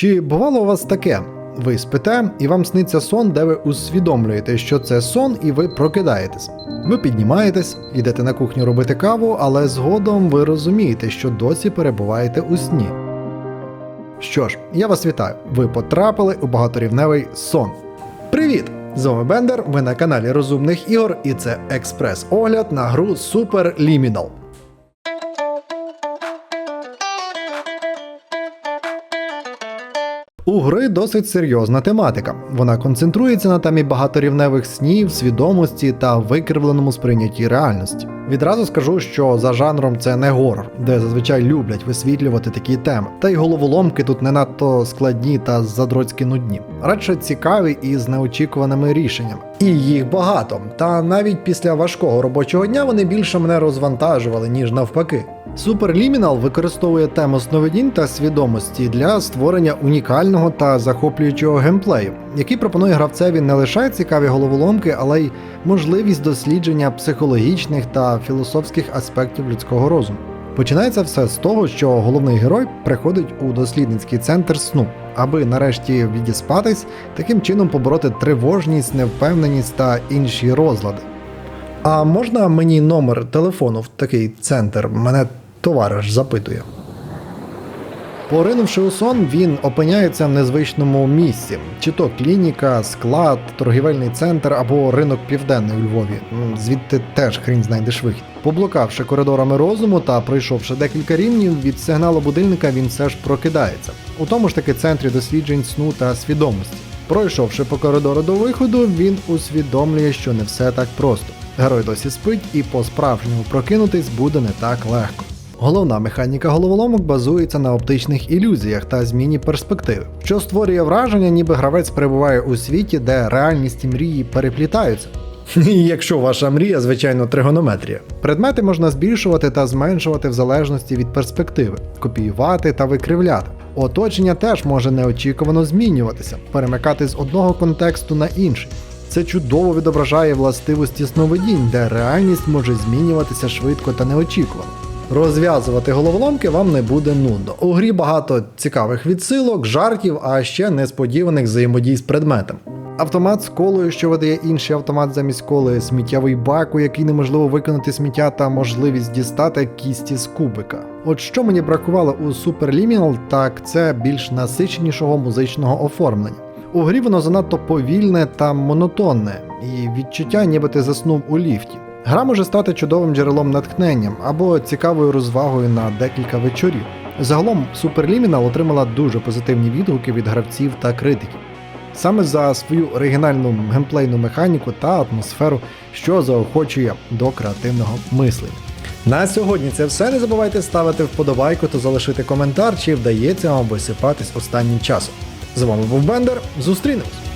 Чи бувало у вас таке? Ви спите, і вам сниться сон, де ви усвідомлюєте, що це сон, і ви прокидаєтесь. Ви піднімаєтесь, йдете на кухню робити каву, але згодом ви розумієте, що досі перебуваєте у сні. Що ж, я вас вітаю. Ви потрапили у багаторівневий сон. Привіт! З вами Бендер, ви на каналі Розумних ігор, і це експрес-огляд на гру Super Liminal. У гри досить серйозна тематика. Вона концентрується на темі багаторівневих снів, свідомості та викривленому сприйнятті реальності. Відразу скажу, що за жанром це не горор, де зазвичай люблять висвітлювати такі теми. Та й головоломки тут не надто складні та задроцькі нудні, радше цікаві і з неочікуваними рішеннями. І їх багато. Та навіть після важкого робочого дня вони більше мене розвантажували, ніж навпаки. Superliminal використовує тему сновидінь та свідомості для створення унікального та захоплюючого геймплею, який пропонує гравцеві не лише цікаві головоломки, але й можливість дослідження психологічних та філософських аспектів людського розуму. Починається все з того, що головний герой приходить у дослідницький центр сну, аби нарешті відіспатись, таким чином побороти тривожність, невпевненість та інші розлади. А можна мені номер телефону в такий центр? Мене товариш запитує. Поринувши у сон, він опиняється в незвичному місці: чи то клініка, склад, торгівельний центр або ринок південний у Львові. Звідти теж хрін знайдеш вихід. Поблукавши коридорами розуму та пройшовши декілька рівнів від сигналу будильника, він все ж прокидається. У тому ж таки центрі досліджень сну та свідомості. Пройшовши по коридору до виходу, він усвідомлює, що не все так просто. Герой досі спить, і по-справжньому прокинутись буде не так легко. Головна механіка головоломок базується на оптичних ілюзіях та зміні перспективи, що створює враження, ніби гравець перебуває у світі, де реальність і мрії переплітаються. Якщо ваша мрія, звичайно, тригонометрія. Предмети можна збільшувати та зменшувати в залежності від перспективи, копіювати та викривляти. Оточення теж може неочікувано змінюватися, перемикати з одного контексту на інший. Це чудово відображає властивості сновидінь, де реальність може змінюватися швидко та неочікувано. Розв'язувати головоломки вам не буде нудно. У грі багато цікавих відсилок, жартів, а ще несподіваних взаємодій з предметом. Автомат з колою, що видає інший автомат замість коли, сміттєвий бак, у який неможливо виконати сміття, та можливість дістати кісті з кубика. От що мені бракувало у Super Liminal, так це більш насиченішого музичного оформлення. У грі воно занадто повільне та монотонне, і відчуття, ніби ти заснув у ліфті. Гра може стати чудовим джерелом натхненням або цікавою розвагою на декілька вечорів. Загалом Superliminal отримала дуже позитивні відгуки від гравців та критиків. Саме за свою оригінальну геймплейну механіку та атмосферу, що заохочує до креативного мислення. На сьогодні це все. Не забувайте ставити вподобайку та залишити коментар, чи вдається вам висипатись останнім часом. З вами був Бендер. Зустрінемось!